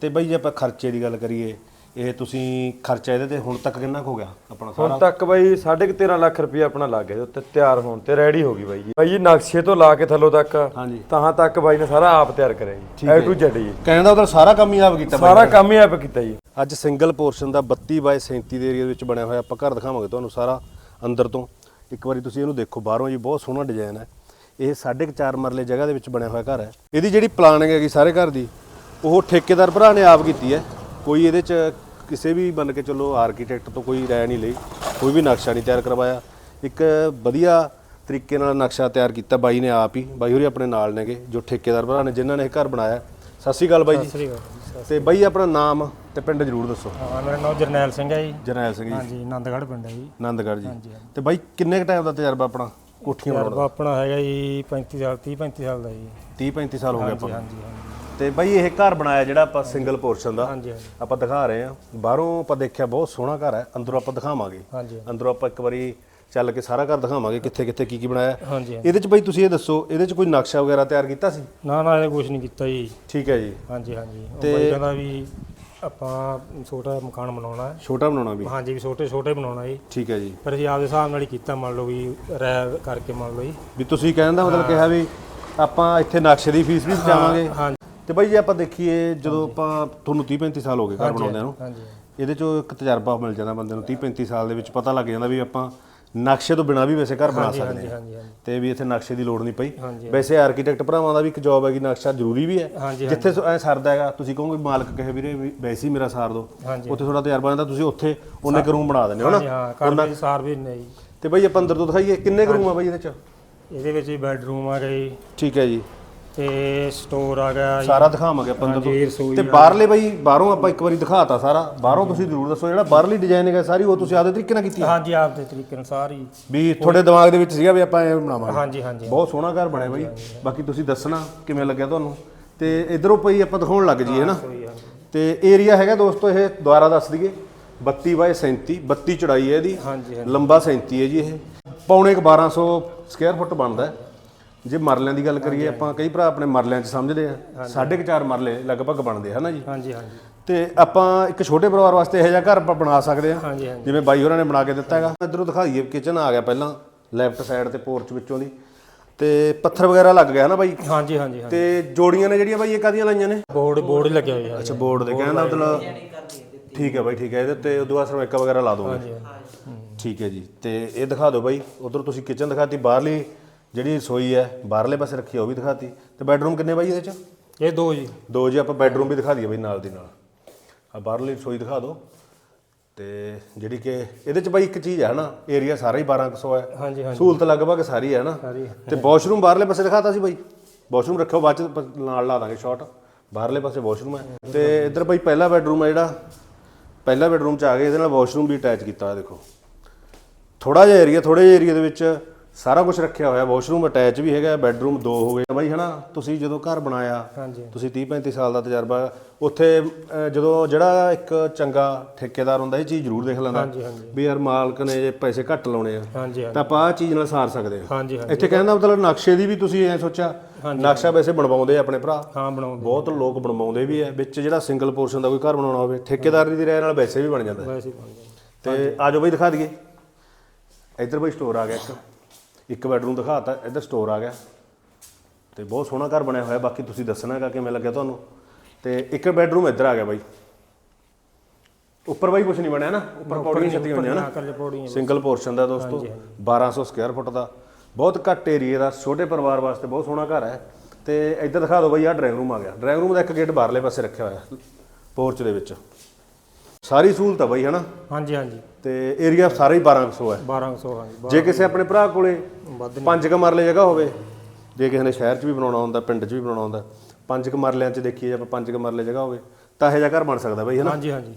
ਤੇ ਬਾਈ ਜੇ ਆਪਾਂ ਖਰਚੇ ਦੀ ਗੱਲ ਕਰੀਏ ਇਹ ਤੁਸੀਂ ਖਰਚਾ ਇਹਦੇ ਤੇ ਹੁਣ ਤੱਕ ਕਿੰਨਾ ਕੁ ਹੋ ਗਿਆ ਆਪਣਾ ਹੁਣ ਸਾਰਾ? ਤੱਕ ਬਾਈ 13.5 ਲੱਖ ਰੁਪਏ ਆਪਣਾ ਲੱਗ ਗਿਆ ਉੱਤੇ ਤਿਆਰ ਹੋਣ ਤੇ ਰੈਡੀ ਹੋ ਗਈ ਬਾਈ ਜੀ। ਬਾਈ ਜੀ ਨਕਸ਼ੇ ਤੋਂ ਲਾ ਕੇ ਥੱਲੋਂ ਤੱਕ ਹਾਂਜੀ। ਤਾਂ ਤੱਕ ਬਾਈ ਨੇ ਸਾਰਾ ਆਪ ਤਿਆਰ ਕਰਿਆ ਜੀ A to Z ਜੀ। ਕਹਿਣ ਦਾ ਉਹਦਾ ਸਾਰਾ ਕੰਮ ਹੀ ਆਪ ਕੀਤਾ ਬਾਈ ਸਾਰਾ ਕੰਮ ਹੀ ਆਪ ਕੀਤਾ ਜੀ। ਅੱਜ ਸਿੰਗਲ ਪੋਰਸ਼ਨ ਦਾ 32 ਬਾਈ 37 ਦੇ ਏਰੀਆ ਵਿੱਚ ਬਣਿਆ ਹੋਇਆ ਆਪਾਂ ਘਰ ਦਿਖਾਵਾਂਗੇ ਤੁਹਾਨੂੰ ਸਾਰਾ ਅੰਦਰ ਤੋਂ। ਇੱਕ ਵਾਰੀ ਤੁਸੀਂ ਇਹਨੂੰ ਦੇਖੋ ਬਾਹਰੋਂ ਜੀ ਬਹੁਤ ਸੋਹਣਾ ਡਿਜ਼ਾਈਨ ਹੈ। ਇਹ 4.5 ਮਰਲੇ ਜਗ੍ਹਾ ਦੇ ਵਿੱਚ ਬਣਿਆ ਹੋਇਆ ਘਰ ਹੈ। ਇਹਦੀ ਜਿਹੜੀ ਪਲਾਨਿੰਗ ਹੈਗੀ ਸਾਰੇ ਘਰ ਦੀ ਉਹ ਠੇਕੇਦਾਰ ਭਰਾ ਨੇ ਆਪ ਕੀਤੀ ਹੈ। ਕੋਈ ਇਹਦੇ 'ਚ ਕਿਸੇ ਵੀ ਮੰਨ ਕੇ ਚੱਲੋ ਆਰਕੀਟੈਕਟ ਤੋਂ ਕੋਈ ਰਾਇ ਨਹੀਂ ਲਈ ਕੋਈ ਵੀ ਨਕਸ਼ਾ ਨਹੀਂ ਤਿਆਰ ਕਰਵਾਇਆ। ਇੱਕ ਵਧੀਆ ਤਰੀਕੇ ਨਾਲ ਨਕਸ਼ਾ ਤਿਆਰ ਕੀਤਾ ਬਾਈ ਨੇ ਆਪ ਹੀ। ਬਾਈ ਹੋਰੀ ਆਪਣੇ ਨਾਲ ਨੇਗੇ ਜੋ ਠੇਕੇਦਾਰ ਭਰਾ ਨੇ ਜਿਨ੍ਹਾਂ ਨੇ ਇਹ ਘਰ ਬਣਾਇਆ। ਸਤਿ ਸ਼੍ਰੀ ਅਕਾਲ ਬਾਈ ਜੀ। ਸ੍ਰੀ ਅਕਾਲ ਤੇ ਬਾਈ ਆਪਣਾ ਨਾਮ ਤੇ ਪਿੰਡ ਜ਼ਰੂਰ ਦੱਸੋ। ਹਾਂ ਮੇਰਾ ਨਾਮ ਜਰਨੈਲ ਸਿੰਘ ਹੈ ਜੀ। ਜਰਨੈਲ ਸਿੰਘ ਜੀ। ਹਾਂਜੀ ਆਨੰਦਗੜ੍ਹ ਪਿੰਡ ਹੈ ਜੀ। ਆਨੰਦਗੜ੍ਹ ਜੀ। ਤੇ ਬਾਈ ਕਿੰਨੇ ਕ ਟਾਈਮ ਦਾ ਤਜਰਬਾ ਆਪਣਾ? ਕੋਠੀਆਂ ਬਣਾਉਣ ਤਜਰਬਾ ਆਪਣਾ ਹੈਗਾ ਜੀ 35 ਸਾਲ 30 35 ਸਾਲ ਦਾ ਜੀ। 30 35 ਸਾਲ ਹੋ ਗਏ ਆਪਾਂ ਹਾਂਜੀ। ਤੇ ਬਾਈ ਇਹ ਘਰ ਬਣਾਇਆ ਜਿਹੜਾ ਆਪਾਂ ਸਿੰਗਲ ਪੋਰਸ਼ਨ ਦਾ ਹਾਂਜੀ ਹਾਂਜੀ। ਆਪਾਂ ਦਿਖਾ ਰਹੇ ਹਾਂ। ਬਾਹਰੋਂ ਆਪਾਂ ਦੇਖਿਆ ਬਹੁਤ ਸੋਹਣਾ ਘਰ ਹੈ ਅੰਦਰੋਂ ਆਪਾਂ ਦਿਖਾਵਾਂਗੇ। ਹਾਂਜੀ। ਅੰਦਰੋਂ ਆਪਾਂ ਇੱਕ ਵਾਰੀ ਚੱਲ ਕੇ ਸਾਰਾ ਘਰ ਦਿਖਾਵਾਂਗੇ ਕਿੱਥੇ ਕਿੱਥੇ ਕੀ ਕੀ ਬਣਾਇਆ। ਹੈ। ਹਾਂਜੀ ਹਾਂਜੀ। ਇਹਦੇ ਚ ਬਾਈ ਤੁਸੀਂ ਇਹ ਦੱਸੋ ਇਹਦੇ ਚ ਕੋਈ ਨਕਸ਼ਾ ਵਗੈਰਾ ਤਿਆਰ ਕੀਤਾ ਸੀ? ਨਾ ਨਾ ਇਹ ਕੁਝ ਨਹੀਂ ਕੀਤਾ ਜੀ। ਠੀਕ ਹੈ ਜੀ। ਹਾਂਜੀ ਹਾਂਜੀ। ਉਹ ਤੇ- ਬਾਈ ਕਹਿੰਦਾ ਵੀ ਆਪਾਂ ਛੋਟਾ ਮਕਾਨ ਬਣਾਉਣਾ ਹੈ। ਛੋਟਾ ਬਣਾਉਣਾ ਵੀ? ਹਾਂਜੀ ਵੀ ਛੋਟੇ ਛੋਟੇ ਬਣਾਉਣਾ ਜੀ। ਠੀਕ ਹੈ ਜੀ। ਪਰ ਅਸੀਂ ਆਪਦੇ ਹਿਸਾਬ ਨਾਲ ਹੀ ਕੀਤਾ ਮੰਨ ਲਓ ਵੀ ਰਹਿ ਕਰਕੇ ਮੰਨ ਲਓ ਜੀ। ਵੀ ਤੁਸੀਂ ਕਹਿਣ ਦਾ ਮਤਲਬ ਕਿਹਾ ਵੀ ਆਪਾਂ ਇੱਥੇ ਨਕਸ਼ੇ ਦੀ ਫੀਸ ਵੀ ਬਚਾਵਾਂਗੇ ਹਾਂਜੀ ਤੇ ਬਾਈ ਜੇ ਆਪਾਂ ਦੇਖੀਏ ਜਦੋਂ ਆਪਾਂ ਤੁਹਾਨੂੰ 30 35 ਸਾਲ ਹੋ ਗਏ ਘਰ ਬਣਾਉਂਦਿਆਂ ਨੂੰ ਹਾਂਜੀ ਇਹਦੇ ਚੋਂ ਇੱਕ ਤਜਰਬਾ ਮਿਲ ਜਾਂਦਾ ਬੰਦੇ ਨੂੰ 30 35 ਸਾਲ ਦੇ ਵਿੱਚ ਪਤਾ ਲੱਗ ਜਾਂਦਾ ਵੀ ਆਪਾਂ ਨਕਸ਼ੇ ਤੋਂ ਬਿਨਾ ਵੀ ਵੈਸੇ ਘਰ ਬਣਾ ਸਕਦੇ ਹਾਂ। ਤੇ ਵੀ ਇੱਥੇ ਨਕਸ਼ੇ ਦੀ ਲੋੜ ਨਹੀਂ ਪਈ। ਵੈਸੇ ਆਰਕੀਟੈਕਟ ਭਰਾਵਾਂ ਦਾ ਵੀ ਇੱਕ ਜੌਬ ਹੈਗੀ ਨਕਸ਼ਾ ਜ਼ਰੂਰੀ ਵੀ ਹੈ। ਜਿੱਥੇ ਐ ਸਰਦਾ ਹੈਗਾ ਤੁਸੀਂ ਕਹੋਗੇ ਮਾਲਕ ਕਹੇ ਵੀਰੇ ਵੈਸੇ ਹੀ ਮੇਰਾ ਸਾਰ ਦੋ ਉੱਥੇ ਥੋੜਾ ਤਜਰਬਾ ਜਾਂਦਾ ਤੁਸੀਂ ਉੱਥੇ ਉਹਨੇ ਕੁ ਰੂਮ ਬਣਾ ਦਿੰਦੇ ਹੋ ਨਾ ਹਾਂ ਦੀ ਸਾਰ ਵੀ ਨਹੀਂ ਤੇ ਬਾਈ ਆਪਾਂ ਅੰਦਰ ਤੋਂ ਦਿਖਾਈਏ ਕਿੰਨੇ ਕੁ ਰੂਮ ਆ ਬਾਈ ਇਹਦੇ ਚ? ਇਹਦੇ ਵਿੱਚ ਬੈਡਰੂਮ ਆ ਜੀ ਠੀਕ ਹੈ ਜੀ। ਤੇ ਸਟੋਰ ਆ ਗਿਆ ਜੀ। ਸਾਰਾ ਦਿਖਾਵਾਂਗੇ ਆਪਾਂ ਅੰਦਰ ਹਾਂਜੀ ਰਸੋਈ ਤੋਂ ਬਾਹਰਲੇ ਬਾਈ ਬਾਹਰੋਂ ਆਪਾਂ ਇੱਕ ਵਾਰੀ ਦਿਖਾਤਾ ਸਾਰਾ। ਬਾਹਰੋਂ ਤੁਸੀਂ ਜ਼ਰੂਰ ਦੱਸੋ ਜਿਹੜਾ ਬਾਹਰਲੀ ਡਿਜ਼ਾਈਨਿੰਗ ਹੈ ਸਾਰੀ ਉਹ ਤੁਸੀਂ ਆਪਦੇ ਤਰੀਕੇ ਨਾਲ ਕੀਤੀ ਹੈ ਹਾਂਜੀ ਆਪਦੇ ਤਰੀਕੇ ਨਾਲ ਸਾਰੀ। ਵੀ ਤੁਹਾਡੇ ਦਿਮਾਗ ਦੇ ਵਿੱਚ ਸੀਗਾ ਵੀ ਆਪਾਂ ਇਹ ਬਣਾਵਾਂਗੇ। ਹਾਂਜੀ ਹਾਂਜੀ। ਬਹੁਤ ਸੋਹਣਾ ਘਰ ਬਣਿਆ ਬਾਈ। ਬਾਕੀ ਤੁਸੀਂ ਦੱਸਣਾ ਕਿਵੇਂ ਲੱਗਿਆ ਤੁਹਾਨੂੰ। ਤੇ ਇਧਰੋਂ ਪਈ ਆਪਾਂ ਦਿਖਾਉਣ ਲੱਗ ਜੀਏ ਨਾ ਰਸੋਈ ਹਾਂਜੀ ਤੇ ਏਰੀਆ ਹੈਗਾ ਦੋਸਤੋ ਇਹ ਦੁਬਾਰਾ ਦੱਸ ਦਈਏ। 32 ਬਾਈ 37 32 ਚੜਾਈ ਹੈ ਇਹਦੀ। ਹਾਂਜੀ ਲੰਬਾ 37 ਹੈ ਜੀ ਇਹ। ਪੌਣੇ ਕੁ 1200 ਸਕੁਅਰ ਫੁੱਟ ਬਣਦਾ ਹੈ। ਜੇ ਮਰਲਿਆਂ ਦੀ ਗੱਲ ਕਰੀਏ ਆਪਾਂ ਕਈ ਭਰਾ ਆਪਣੇ ਮਰਲਿਆਂ 'ਚ ਸਮਝਦੇ ਆ। ਸਾਢੇ ਕੁ ਚਾਰ ਮਰਲੇ ਲਗਭਗ ਬਣਦੇ ਹਨ ਜੀ? ਹਾਂਜੀ ਹਾਂਜੀ। ਤੇ ਆਪਾਂ ਇੱਕ ਛੋਟੇ ਪਰਿਵਾਰ ਵਾਸਤੇ ਇਹੋ ਜਿਹਾ ਘਰ ਆਪਾਂ ਬਣਾ ਸਕਦੇ ਆ। ਹਾਂਜੀ ਹਾਂਜੀ। ਜਿਵੇਂ ਬਾਈ ਹੋਰਾਂ ਨੇ ਬਣਾ ਕੇ ਦਿੱਤਾ ਹੈਗਾ। ਇਧਰੋਂ ਦਿਖਾਈਏ ਕਿਚਨ ਆ ਗਿਆ ਪਹਿਲਾਂ ਲੈਫਟ ਸਾਈਡ ਤੇ ਪੋਰਚ ਵਿੱਚੋਂ ਦੀ। ਤੇ ਪੱਥਰ ਵਗੈਰਾ ਲੱਗ ਗਿਆ ਨਾ ਬਾਈ? ਹਾਂਜੀ ਹਾਂਜੀ ਹਾਂਜੀ। ਤੇ ਜੋੜੀਆਂ ਨੇ ਜਿਹੜੀਆਂ ਬਾਈ ਇਹ ਕਾਦੀਆਂ ਲਾਈਆਂ ਨੇ? ਬੋਰਡ ਬੋਰਡ ਹੀ ਲੱਗਿਆ ਹੋਇਆ ਅੱਛਾ ਬੋਰਡ ਦੇ ਕਹਿਣ ਦਾ ਮਤਲਬ ਠੀਕ ਹੈ ਬਾਈ ਠੀਕ ਹੈ। ਇਹਦੇ ਉੱਤੇ ਉਦੋਂ ਬਾਅਦ ਸਰਮੈਕਾ ਵਗੈਰਾ ਲਾ ਦੋਗੇ। ਹਾਂਜੀ ਠੀਕ ਹੈ ਜੀ। ਤੇ ਇਹ ਦਿਖਾ ਦਿਓ ਬਾਈ। ਉਧਰ ਤੁਸੀਂ ਕਿਚਨ ਦਿਖਾਤੀ ਬਾਹਰਲੀ ਜਿਹੜੀ ਰਸੋਈ ਹੈ ਬਾਹਰਲੇ ਪਾਸੇ ਰੱਖੀ ਆ ਉਹ ਵੀ ਦਿਖਾਤੀ। ਤੇ ਬੈੱਡਰੂਮ ਕਿੰਨੇ ਬਾਈ ਇਹਦੇ ਚ? ਇਹ ਦੋ ਜੀ। ਦੋ ਜੀ ਆਪਾਂ ਬੈੱਡਰੂਮ ਵੀ ਦਿਖਾ ਦਈਏ ਬਾਈ ਨਾਲ ਦੀ ਨਾਲ। ਆ ਬਾਹਰਲੀ ਰਸੋਈ ਦਿਖਾ ਦਿਓ ਤੇ ਜਿਹੜੀ ਕਿ ਇਹਦੇ ਚ ਬਾਈ ਇੱਕ ਚੀਜ਼ ਹੈ ਨਾ ਏਰੀਆ ਸਾਰਾ ਹੀ 1200 ਹੈ। ਹਾਂਜੀ ਹਾਂਜੀ। ਸਹੂਲਤ ਲਗਭਗ ਸਾਰੀ ਹੈ ਨਾ। ਸਾਰੀ ਤੇ ਵਾਸ਼ਰੂਮ ਬਾਹਰਲੇ ਪਾਸੇ ਦਿਖਾਤਾ ਸੀ ਬਾਈ। ਵਾਸ਼ਰੂਮ ਰੱਖਿਓ ਬਾਅਦ ਚ ਪ- ਨਾਲ ਲਾ ਦਾਂਗੇ ਸ਼ਾਟ ਬਾਹਰਲੇ ਪਾਸੇ ਵਾਸ਼ਰੂਮ ਹੈ। ਤੇ ਇੱਧਰ ਬਾਈ ਪਹਿਲਾ ਬੈਡਰੂਮ ਹੈ ਜਿਹੜਾ। ਪਹਿਲਾ ਬੈਡਰੂਮ ਚ ਆ ਗਏ ਇਹਦੇ ਨਾਲ ਵਾਸ਼ਰੂਮ ਵੀ ਅਟੈਚ ਕੀਤਾ ਹੋਇਆ ਦੇਖੋ। ਥੋੜਾ ਜਿਹਾ ਏਰੀਆ ਥੋੜੇ ਜਿਹੇ ਏਰੀਆ ਦੇ ਵਿੱਚ ਸਾਰਾ ਕੁਝ ਰੱਖਿਆ ਹੋਇਆ ਵਾਸ਼ਰੂਮ ਅਟੈਚ ਵੀ ਹੈਗਾ ਬੈਡਰੂਮ ਦੋ ਹੋ ਗਏ। ਬਾਈ ਹਨਾ ਤੁਸੀਂ ਜਦੋਂ ਘਰ ਬਣਾਇਆ ਤੁਸੀਂ 30 35 ਸਾਲ ਦਾ ਤਜਰਬਾ ਉੱਥੇ ਜਦੋਂ ਜਿਹੜਾ ਇੱਕ ਚੰਗਾ ਠੇਕੇਦਾਰ ਹੁੰਦਾ ਇਹ ਚੀਜ਼ ਜ਼ਰੂਰ ਦੇਖ ਲੈਂਦਾ। ਵੀ ਯਾਰ ਮਾਲਕ ਨੇ ਜੇ ਪੈਸੇ ਘੱਟ ਲਾਉਣੇ ਆ ਤਾਂ ਆਪਾਂ ਆਹ ਚੀਜ਼ ਨਾਲ ਸਾਰ ਸਕਦੇ ਹਾਂਜੀ ਇੱਥੇ ਕਹਿਣ ਦਾ ਮਤਲਬ ਨਕਸ਼ੇ ਦੀ ਵੀ ਤੁਸੀਂ ਐ ਸੋਚਿਆ ਨਕਸ਼ਾ ਵੈਸੇ ਬਣਵਾਉਂਦੇ ਆ ਆਪਣੇ ਭਰਾ। ਹਾਂ ਬਣਾਉਂਦੇ। ਬਹੁਤ ਲੋਕ ਬਣਵਾਉਂਦੇ ਵੀ ਐ ਵਿੱਚ ਜਿਹੜਾ ਸਿੰਗਲ ਪੋਰਸ਼ਨ ਦਾ ਕੋਈ ਘਰ ਬਣਾਉਣਾ ਹੋਵੇ ਠੇਕੇਦਾਰੀ ਦੀ ਰਾਇ ਨਾਲ ਵੈਸੇ ਵੀ ਬਣ ਜਾਂਦਾ। ਤੇ ਆਜੋ ਬਈ ਦਿਖਾ ਦਈਏ। ਇੱਧਰ ਬਈ ਸਟੋਰ ਆ ਗਿਆ ਇੱਕ। ਇੱਕ ਬੈਡਰੂਮ ਦਿਖਾਤਾ ਇੱਧਰ ਸਟੋਰ ਆ ਗਿਆ। ਤੇ ਬਹੁਤ ਸੋਹਣਾ ਘਰ ਬਣਿਆ ਹੋਇਆ ਬਾਕੀ ਤੁਸੀਂ ਦੱਸਣਾ ਹੈਗਾ ਕਿਵੇਂ ਲੱਗਿਆ ਤੁਹਾਨੂੰ। ਤੇ ਇੱਕ ਬੈਡਰੂਮ ਇੱਧਰ ਆ ਗਿਆ ਬਾਈ। ਉੱਪਰ ਬਾਈ ਕੁਝ ਨਹੀਂ ਬਣਿਆ ਨਾ ਉੱਪਰ ਪੌੜੀਆਂ ਛੱਤੀਆਂ ਹੋਈਆਂ ਨਾ। ਸਿੰਗਲ ਪੋਰਸ਼ਨ ਦਾ ਦੋਸਤੋ 1200 ਸਕੁਅਰ ਫੁੱਟ ਦਾ। ਬਹੁਤ ਘੱਟ ਏਰੀਆ ਦਾ ਛੋਟੇ ਪਰਿਵਾਰ ਵਾਸਤੇ ਬਹੁਤ ਸੋਹਣਾ ਘਰ ਹੈ। ਤੇ ਇੱਧਰ ਦਿਖਾ ਦਿਓ ਬਈ ਆਹ ਡਰਾਇੰਗ ਰੂਮ ਆ ਗਿਆ। ਡਰਾਇੰਗ ਰੂਮ ਦਾ ਇੱਕ ਗੇਟ ਬਾਹਰਲੇ ਪਾਸੇ ਰੱਖਿਆ ਹੋਇਆ ਪੋਰਚ ਦੇ ਵਿੱਚ। ਸਾਰੀ ਸਹੂਲਤ ਆ ਬਈ ਹਨਾ? ਹਾਂਜੀ ਹਾਂਜੀ। ਤੇ ਏਰੀਆ ਸਾਰਾ ਹੀ 1200 ਹੈ। 1200 ਹਾਂਜੀ ਜੇ ਕਿਸੇ ਆਪਣੇ ਭਰਾ ਕੋਲੇ ਵੱਧ ਪੰਜ ਕ ਮਰਲੇ ਜਗ੍ਹਾ ਹੋਵੇ ਜੇ ਕਿਸੇ ਨੇ ਸ਼ਹਿਰ 'ਚ ਵੀ ਬਣਾਉਣਾ ਹੁੰਦਾ ਪਿੰਡ 'ਚ ਵੀ ਬਣਾਉਣਾ ਹੁੰਦਾ ਪੰਜ ਕ ਮਰਲਿਆਂ 'ਚ ਦੇਖੀਏ ਜੇ ਆਪਾਂ ਪੰਜ ਕ ਮਰਲੇ ਜਗ੍ਹਾ ਹੋਵੇ ਤਾਂ ਇਹੋ ਜਿਹਾ ਘਰ ਬਣ ਸਕਦਾ ਬਈ ਹਨਾ? ਹਾਂਜੀ ਹਾਂਜੀ।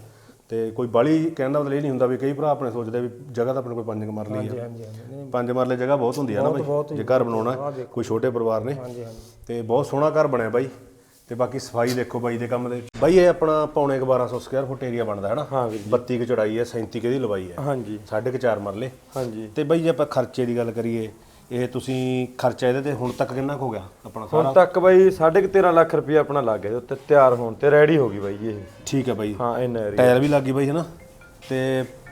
ਤੇ ਕੋਈ ਬਾਲੀ ਕਹਿਣ ਦਾ ਮਤਲਬ ਇਹ ਨਹੀਂ ਹੁੰਦਾ ਵੀ ਕਈ ਭਰਾ ਆਪਣੇ ਸੋਚਦੇ ਵੀ ਜਗ੍ਹਾ ਤਾਂ ਆਪਣੇ ਕੋਲ ਪੰਜ ਕ ਮਰਲੀ ਹਾਂਜੀ ਆ। ਹਾਂਜੀ ਹਾਂਜੀ ਨਹੀਂ, ਪੰਜ ਮਰਲੇ ਜਗ੍ਹਾ ਬਹੁਤ ਹੁੰਦੀ ਆ ਨਾ ਬਹੁਤ ਬਈ ਜੇ ਘਰ ਬਣਾਉਣਾ ਕੋਈ ਛੋਟੇ ਪਰਿਵਾਰ ਨੇ। ਹਾਂਜੀ ਹਾਂਜੀ। ਤੇ ਬਹੁਤ ਸੋਹਣਾ ਘਰ ਬਣਿਆ ਬਾਈ। ਤੇ ਬਾਕੀ ਸਫ਼ਾਈ ਦੇਖੋ ਬਾਈ ਦੇ ਕੰਮ ਦੇ ਬਾਈ ਇਹ ਆਪਣਾ ਪੌਣੇ ਕ 1200 ਸਕੁਅਰ ਫੁੱਟ ਏਰੀਆ ਬਣਦਾ ਹੈ ਨਾ? ਹਾਂ ਵੀਰ 32 ਕ ਚੌੜਾਈ ਹੈ 37 ਕ ਦੀ ਲੰਬਾਈ ਹੈ। ਹਾਂਜੀ। ਸਾਢੇ ਕੁ ਚਾਰ ਮਰਲੇ। ਹਾਂਜੀ। ਤੇ ਬਾਈ ਜੇ ਆਪਾਂ ਖਰਚੇ ਦੀ ਗੱਲ ਕਰੀਏ ਇਹ ਤੁਸੀਂ ਖਰਚਾ ਇਹਦੇ ਤੇ ਹੁਣ ਤੱਕ ਕਿੰਨਾ ਕੁ ਹੋ ਗਿਆ ਆਪਣਾ ਹੁਣ ਤੱਕ ਬਾਈ 13.5 ਲੱਖ ਰੁਪਏ ਆਪਣਾ ਲੱਗ ਗਿਆ ਉੱਤੇ ਤਿਆਰ ਹੋਣ ਤੇ ਰੈਡੀ ਹੋ ਗਈ ਬਾਈ ਇਹ। ਠੀਕ ਹੈ ਬਾਈ। ਹਾਂ ਏਰੀਆ ਟਾਇਰ ਵੀ ਲੱਗ ਗਈ ਬਾਈ ਹਨਾ ਤੇ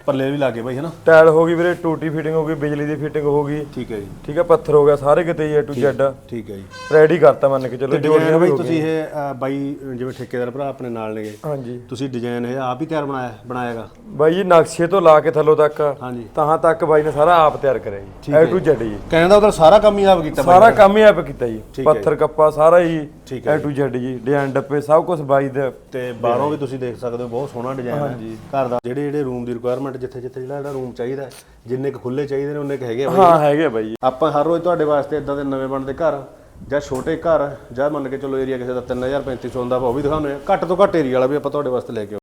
ਪੱਲੇ ਵੀ ਲੱਗੇ ਬਾਈ ਹਨਾ? ਟਾਇਲ ਹੋ ਗਈ ਵੀਰੇ ਟੂਟੀ ਫਿਟਿੰਗ ਹੋ ਗਈ ਬਿਜਲੀ ਦੀ ਫਿਟਿੰਗ ਹੋ ਗਈ। ਠੀਕ ਹੈ ਜੀ। ਠੀਕ ਹੈ ਪੱਥਰ ਹੋ ਗਿਆ ਸਾਰੇ ਕਿਤੇ ਏ ਟੂ ਜ਼ੈਡ ਠੀਕ ਹੈ ਜੀ। ਰੈਡੀ ਕਰਤਾ ਮੰਨ ਕੇ ਚਲੋ ਤੇ ਡਿਜ਼ਾਈਨ ਬਾਈ ਹੋ ਤੁਸੀਂ ਇਹ ਅ, ਬਾਈ ਜਿਵੇਂ ਠੇਕੇਦਾਰ ਭਰਾ ਆਪਣੇ ਨਾਲ ਨੇਗੇ। ਹਾਂਜੀ। ਤੁਸੀਂ ਡਿਜ਼ਾਈਨ ਇਹ ਆਪ ਹੀ ਤਿਆਰ ਬਣਾਇਆ ਬਣਾਇਆਗਾ? ਬਾਈ ਜੀ ਨਕਸ਼ੇ ਤੋਂ ਲਾ ਕੇ ਥੱਲੋਂ ਤੱਕ। ਹਾਂਜੀ। ਤਾਂ ਤੱਕ ਬਾਈ ਨੇ ਸਾਰਾ ਆਪ ਤਿਆਰ ਕਰਿਆ ਜੀ ਏ ਟੂ ਜ਼ੈਡ ਜੀ। ਕਹਿਣ ਦਾ ਉਹਦਾ ਸਾਰਾ ਕੰਮ ਹੀ ਆਪ ਕੀਤਾ ਬਾਈ ਸਾਰਾ ਕੰਮ ਹੀ ਆਪ ਕੀਤਾ ਜੀ। ਠੀਕ ਹੈ ਪੱਥਰ ਕੱਪਾ ਸਾਰਾ ਹੀ ਠੀਕ ਏ ਟੂ ਜ਼ੈਡ ਜੀ। ਡਿਜ਼ਾਈਨ ਡੱਪੇ ਸਭ ਕੁਝ ਬਾਈ ਦੇ। ਤੇ ਬਾਹਰੋਂ ਵੀ ਤੁਸੀਂ ਦੇਖ ਸਕਦੇ ਹੋ ਬਹੁਤ ਸੋਹਣਾ ਡਿਜ਼ਾਈਨ ਹੈ। ਘਰ ਦਾ ਜਿਹੜੇ ਜਿਹੜੇ ਰੂਮ ਦੀ ਰਿਕੁਆਇਰਮੈਂਟ ਜਿੱਥੇ ਜਿੱਥੇ ਜਿਹੜਾ ਜਿਹੜਾ ਰੂਮ ਚਾਹੀਦਾ ਹੈ, ਜਿੰਨੇ ਕੁ ਖੁੱਲੇ ਚਾਹੀਦੇ ਨੇ ਉਹਨੇ ਕੁ ਹੈਗੇ ਆ ਬਾਈ। ਹਾਂ ਹੈਗੇ ਬਾਈ। ਜੀ ਆਪਾਂ ਹਰ ਰੋਜ਼ ਤੁਹਾਡੇ ਵਾਸਤੇ ਇਦਾਂ ਦੇ ਨਵੇਂ ਬਣਦੇ ਘਰ ਜਾਂ ਛੋਟੇ ਘਰ ਜਾਂ ਮੰਨ ਕੇ ਚਲੋ ਏਰੀਆ ਕਿਸੇ ਦਾ 3000 3500 ਦਾ ਆਪਾਂ ਉਹ ਵੀ ਦਿਖਾਉਂਦੇ ਆ ਘੱਟ ਤੋਂ ਘੱਟ ਏਰੀਆ ਵਾਲਾ ਵੀ ਆਪਾਂ ਤੁਹਾਡੇ ਵਾਸਤੇ ਲੈ ਕੇ ਆਉਂਦੇ